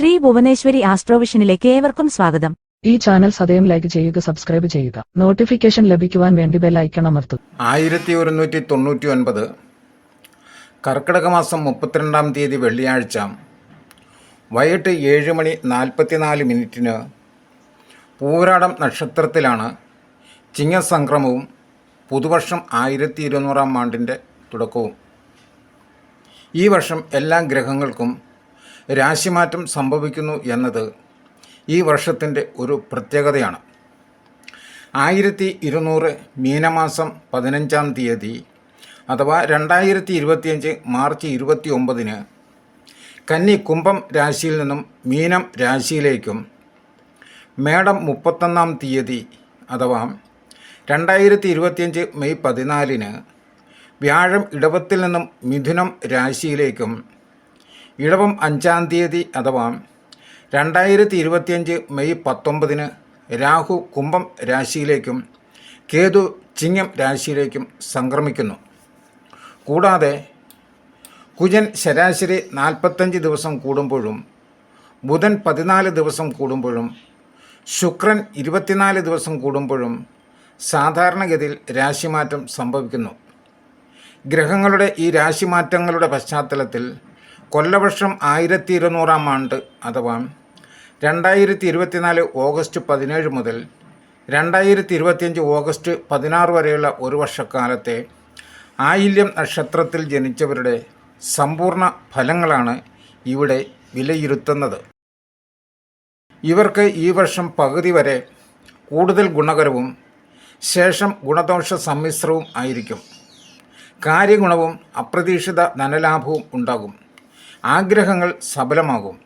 ശ്രീ ഭുവനേശ്വരി ആസ്ട്രോവിഷനിലേക്ക് ഏവർക്കും സ്വാഗതം. ഈ ചാനൽ സദയം ലൈക്ക് ചെയ്യുക സബ്സ്ക്രൈബ് ചെയ്യുക. നോട്ടിഫിക്കേഷൻ ലഭിക്കുവാൻ വേണ്ടി ബെൽ ഐക്കൺ അമർത്തുക. ആയിരത്തി ഒരുന്നൂറ്റി തൊണ്ണൂറ്റി ഒൻപത് കർക്കിടക മാസം മുപ്പത്തിരണ്ടാം തീയതി വെള്ളിയാഴ്ച വൈകിട്ട് ഏഴ് മണി നാൽപ്പത്തിനാല് മിനിറ്റിന് പൂരാടം നക്ഷത്രത്തിലാണ് ചിങ്ങസംക്രമവും പുതുവർഷം ആയിരത്തി ഇരുന്നൂറാം ആണ്ടിന്റെ തുടക്കവും. ഈ വർഷം എല്ലാ ഗ്രഹങ്ങൾക്കും രാശിമാറ്റം സംഭവിക്കുന്നു എന്നത് ഈ വർഷത്തിന്റെ ഒരു പ്രത്യേകതയാണ്. ആയിരത്തി ഇരുന്നൂറ് മീനമാസം പതിനഞ്ചാം തീയതി അഥവാ രണ്ടായിരത്തി ഇരുപത്തിയഞ്ച് മാർച്ച് ഇരുപത്തി ഒമ്പതിന് കന്നി കുംഭം രാശിയിൽ നിന്നും മീനം രാശിയിലേക്കും മേടം മുപ്പത്തൊന്നാം തീയതി അഥവാ രണ്ടായിരത്തി ഇരുപത്തിയഞ്ച് മെയ് പതിനാലിന് വ്യാഴം ഇടവത്തിൽ നിന്നും മിഥുനം രാശിയിലേക്കും ഇടവം അഞ്ചാം തീയതി അഥവാ രണ്ടായിരത്തി ഇരുപത്തിയഞ്ച് മെയ് പത്തൊമ്പതിന് രാഹു കുംഭം രാശിയിലേക്കും കേതു ചിങ്ങം രാശിയിലേക്കും സംക്രമിക്കുന്നു. കൂടാതെ കുജൻ ശരാശരി നാൽപ്പത്തഞ്ച് ദിവസം കൂടുമ്പോഴും ബുധൻ പതിനാല് ദിവസം കൂടുമ്പോഴും ശുക്രൻ ഇരുപത്തിനാല് ദിവസം കൂടുമ്പോഴും സാധാരണഗതിയിൽ രാശിമാറ്റം സംഭവിക്കുന്നു. ഗ്രഹങ്ങളുടെ ഈ രാശിമാറ്റങ്ങളുടെ പശ്ചാത്തലത്തിൽ കൊല്ലവർഷം ആയിരത്തി ഇരുന്നൂറാം ആണ്ട് അഥവാ രണ്ടായിരത്തി ഇരുപത്തിനാല് ഓഗസ്റ്റ് പതിനേഴ് മുതൽ രണ്ടായിരത്തി ഇരുപത്തിയഞ്ച് ഓഗസ്റ്റ് പതിനാറ് വരെയുള്ള ഒരു വർഷക്കാലത്തെ ആയില്യം നക്ഷത്രത്തിൽ ജനിച്ചവരുടെ സമ്പൂർണ ഫലങ്ങളാണ് ഇവിടെ വിലയിരുത്തുന്നത്. ഇവർക്ക് ഈ വർഷം പകുതി വരെ കൂടുതൽ ഗുണകരവും ശേഷം ഗുണദോഷ സമ്മിശ്രവും ആയിരിക്കും. കാര്യഗുണവും അപ്രതീക്ഷിത ധനലാഭവും ഉണ്ടാകും. ആഗ്രഹങ്ങൾ സഫലമാകും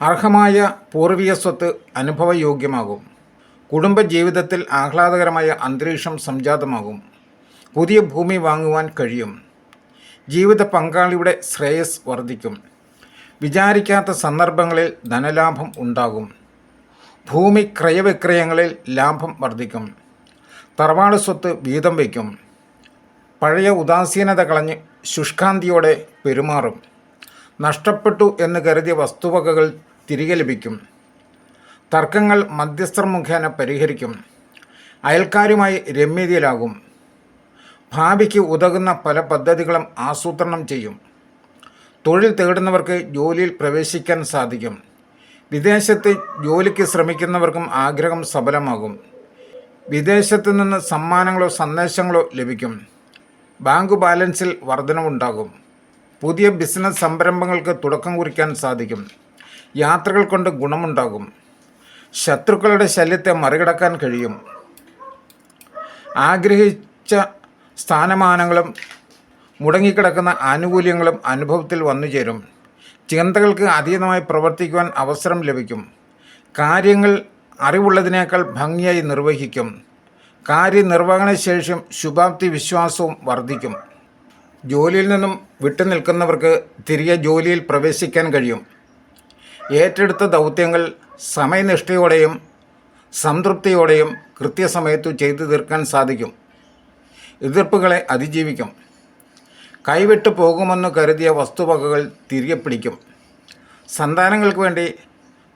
അർഹമായ പൂർവീയ സ്വത്ത് അനുഭവയോഗ്യമാകും. കുടുംബജീവിതത്തിൽ ആഹ്ലാദകരമായ അന്തരീക്ഷം സംജാതമാകും. പുതിയ ഭൂമി വാങ്ങുവാൻ കഴിയും. ജീവിത പങ്കാളിയുടെ ശ്രേയസ് വർദ്ധിക്കും. വിചാരിക്കാത്ത സന്ദർഭങ്ങളിൽ ധനലാഭം ഉണ്ടാകും. ഭൂമി ക്രയവിക്രയങ്ങളിൽ ലാഭം വർദ്ധിക്കും. തറവാട് സ്വത്ത് വീതം വയ്ക്കും. പഴയ ഉദാസീനത കളഞ്ഞ് ശുഷ്കാന്തിയോടെ പെരുമാറും. നഷ്ടപ്പെട്ടു എന്ന് കരുതിയ വസ്തുവകകൾ തിരികെ ലഭിക്കും. തർക്കങ്ങൾ മധ്യസ്ഥർ മുഖേന പരിഹരിക്കും. അയൽക്കാരുമായി രമ്യതയിലാകും. ഭാവിക്ക് ഉതകുന്ന പല പദ്ധതികളും ആസൂത്രണം ചെയ്യും. തൊഴിൽ തേടുന്നവർക്ക് ജോലിയിൽ പ്രവേശിക്കാൻ സാധിക്കും. വിദേശത്ത് ജോലിക്ക് ശ്രമിക്കുന്നവർക്കും ആഗ്രഹം സഫലമാകും. വിദേശത്തു നിന്ന് സമ്മാനങ്ങളോ സന്ദേശങ്ങളോ ലഭിക്കും. ബാങ്ക് ബാലൻസിൽ വർധനവുണ്ടാകും. പുതിയ ബിസിനസ് സംരംഭങ്ങൾക്ക് തുടക്കം കുറിക്കാൻ സാധിക്കും. യാത്രകൾ കൊണ്ട് ഗുണമുണ്ടാകും. ശത്രുക്കളുടെ ശല്യത്തെ മറികടക്കാൻ കഴിയും. ആഗ്രഹിച്ച സ്ഥാനമാനങ്ങളും മുടങ്ങിക്കിടക്കുന്ന ആനുകൂല്യങ്ങളും അനുഭവത്തിൽ വന്നു ചേരും. ചിന്തകൾക്ക് അതീതമായി പ്രവർത്തിക്കുവാൻ അവസരം ലഭിക്കും. കാര്യങ്ങൾ അറിവുള്ളതിനേക്കാൾ ഭംഗിയായി നിർവഹിക്കും. കാര്യനിർവഹണശേഷം ശുഭാപ്തി വിശ്വാസവും വർദ്ധിക്കും. ജോലിയിൽ നിന്നും വിട്ടുനിൽക്കുന്നവർക്ക് തിരികെ ജോലിയിൽ പ്രവേശിക്കാൻ കഴിയും. ഏറ്റെടുത്ത ദൗത്യങ്ങൾ സമയനിഷ്ഠയോടെയും സംതൃപ്തിയോടെയും കൃത്യസമയത്തു ചെയ്തു തീർക്കാൻ സാധിക്കും. എതിർപ്പുകളെ അതിജീവിക്കും. കൈവിട്ടു പോകുമെന്ന് കരുതിയ വസ്തുവകകൾ തിരികെ പിടിക്കും. സന്താനങ്ങൾക്ക് വേണ്ടി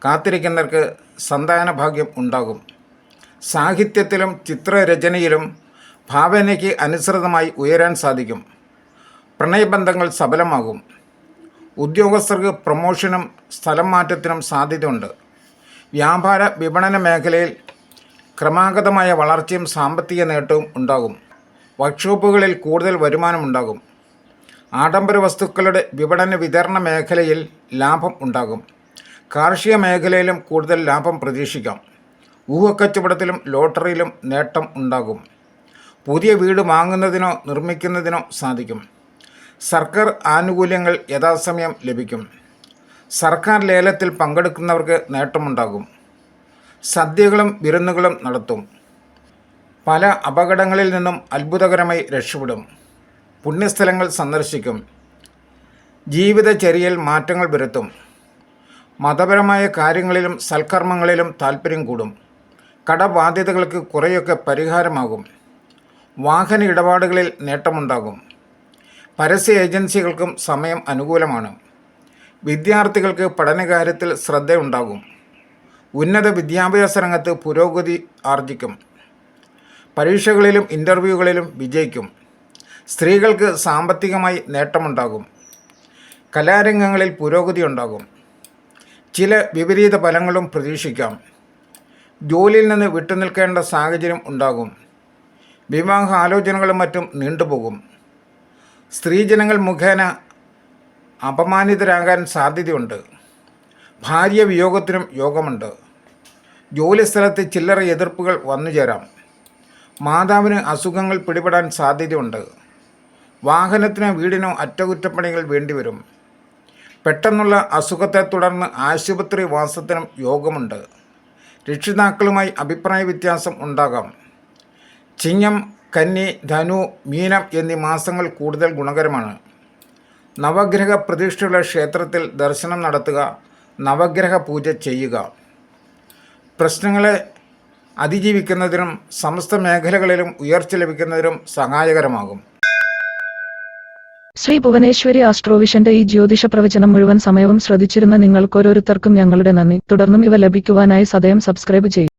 കാത്തിരിക്കുന്നവർക്ക് സന്താന ഭാഗ്യം ഉണ്ടാകും. സാഹിത്യത്തിലും ചിത്രരചനയിലും ഭാവനയ്ക്ക് അനുസൃതമായി ഉയരാൻ സാധിക്കും. പ്രണയബന്ധങ്ങൾ സബലമാകും. ഉദ്യോഗസ്ഥർക്ക് പ്രൊമോഷനും സ്ഥലം മാറ്റത്തിനും സാധ്യതയുണ്ട്. വ്യാപാര വിപണന മേഖലയിൽ ക്രമാഗതമായ വളർച്ചയും സാമ്പത്തിക നേട്ടവും ഉണ്ടാകും. വർക്ക്ഷോപ്പുകളിൽ കൂടുതൽ വരുമാനമുണ്ടാകും ആഡംബര വസ്തുക്കളുടെ വിപണന വിതരണ മേഖലയിൽ ലാഭം ഉണ്ടാകും. കാർഷിക മേഖലയിലും കൂടുതൽ ലാഭം പ്രതീക്ഷിക്കാം. ഊഹക്കച്ചവടത്തിലും ലോട്ടറിയിലും നേട്ടം ഉണ്ടാകും. പുതിയ വീട് വാങ്ങുന്നതിനോ നിർമ്മിക്കുന്നതിനോ സാധിക്കും. സർക്കാർ ആനുകൂല്യങ്ങൾ യഥാസമയം ലഭിക്കും. സർക്കാർ ലേലത്തിൽ പങ്കെടുക്കുന്നവർക്ക് നേട്ടമുണ്ടാകും. സദ്യകളും വിരുന്നുകളും നടത്തും. പല അപകടങ്ങളിൽ നിന്നും അത്ഭുതകരമായി രക്ഷപ്പെടും. പുണ്യസ്ഥലങ്ങൾ സന്ദർശിക്കും. ജീവിതചര്യയിൽ മാറ്റങ്ങൾ വരുത്തും. മതപരമായ കാര്യങ്ങളിലും സൽക്കർമ്മങ്ങളിലും താല്പര്യം കൂടും. കടബാധ്യതകൾക്ക് കുറേയൊക്കെ പരിഹാരമാകും. വാഹന ഇടപാടുകളിൽ നേട്ടമുണ്ടാകും. പരസ്യ ഏജൻസികൾക്കും സമയം അനുകൂലമാണ്. വിദ്യാർത്ഥികൾക്ക് പഠനകാര്യത്തിൽ ശ്രദ്ധയുണ്ടാകും. ഉന്നത വിദ്യാഭ്യാസ രംഗത്ത് പുരോഗതി ആർജിക്കും. പരീക്ഷകളിലും ഇന്റർവ്യൂകളിലും വിജയിക്കും. സ്ത്രീകൾക്ക് സാമ്പത്തികമായി നേട്ടമുണ്ടാകും. കലാരംഗങ്ങളിൽ പുരോഗതി ഉണ്ടാകും. ചില വിപരീത ഫലങ്ങളും പ്രതീക്ഷിക്കാം. ജോലിയിൽ നിന്ന് വിട്ടുനിൽക്കേണ്ട സാഹചര്യം ഉണ്ടാകും. വിവാഹ ആലോചനകളും മറ്റും നീണ്ടുപോകും. സ്ത്രീജനങ്ങൾ മുഖേന അപമാനിതരാകാൻ സാധ്യതയുണ്ട്. ഭാര്യ വിയോഗത്തിനും യോഗമുണ്ട്. ജോലിസ്ഥലത്ത് ചില്ലറ എതിർപ്പുകൾ വന്നുചേരാം. മാതാവിന് അസുഖങ്ങൾ പിടിപെടാൻ സാധ്യതയുണ്ട്. വാഹനത്തിനോ വീടിനോ അറ്റകുറ്റപ്പണികൾ വേണ്ടിവരും. പെട്ടെന്നുള്ള അസുഖത്തെ തുടർന്ന് ആശുപത്രി വാസത്തിനും യോഗമുണ്ട്. രക്ഷിതാക്കളുമായി അഭിപ്രായ വ്യത്യാസം ഉണ്ടാകാം. ചിങ്ങം കന്നി ധനു മീനം എന്നീ മാസങ്ങൾ കൂടുതൽ ഗുണകരമാണ്. നവഗ്രഹ പ്രതീക്ഷയുള്ള ക്ഷേത്രത്തിൽ ദർശനം നടത്തുക നവഗ്രഹ പൂജ ചെയ്യുക. പ്രശ്നങ്ങളെ അതിജീവിക്കുന്നതിനും സമസ്ത മേഖലകളിലും ഉയർച്ച ലഭിക്കുന്നതിനും സഹായകരമാകും. ശ്രീ ഭുവനേശ്വരി ആസ്ട്രോവിഷന്റെ ഈ ജ്യോതിഷ പ്രവചനം മുഴുവൻ സമയവും ശ്രദ്ധിച്ചിരുന്ന നിങ്ങൾക്കോരോരുത്തർക്കും ഞങ്ങളുടെ നന്ദി. തുടർന്നും ഇവ ലഭിക്കുവാനായി സദയം സബ്സ്ക്രൈബ് ചെയ്യും.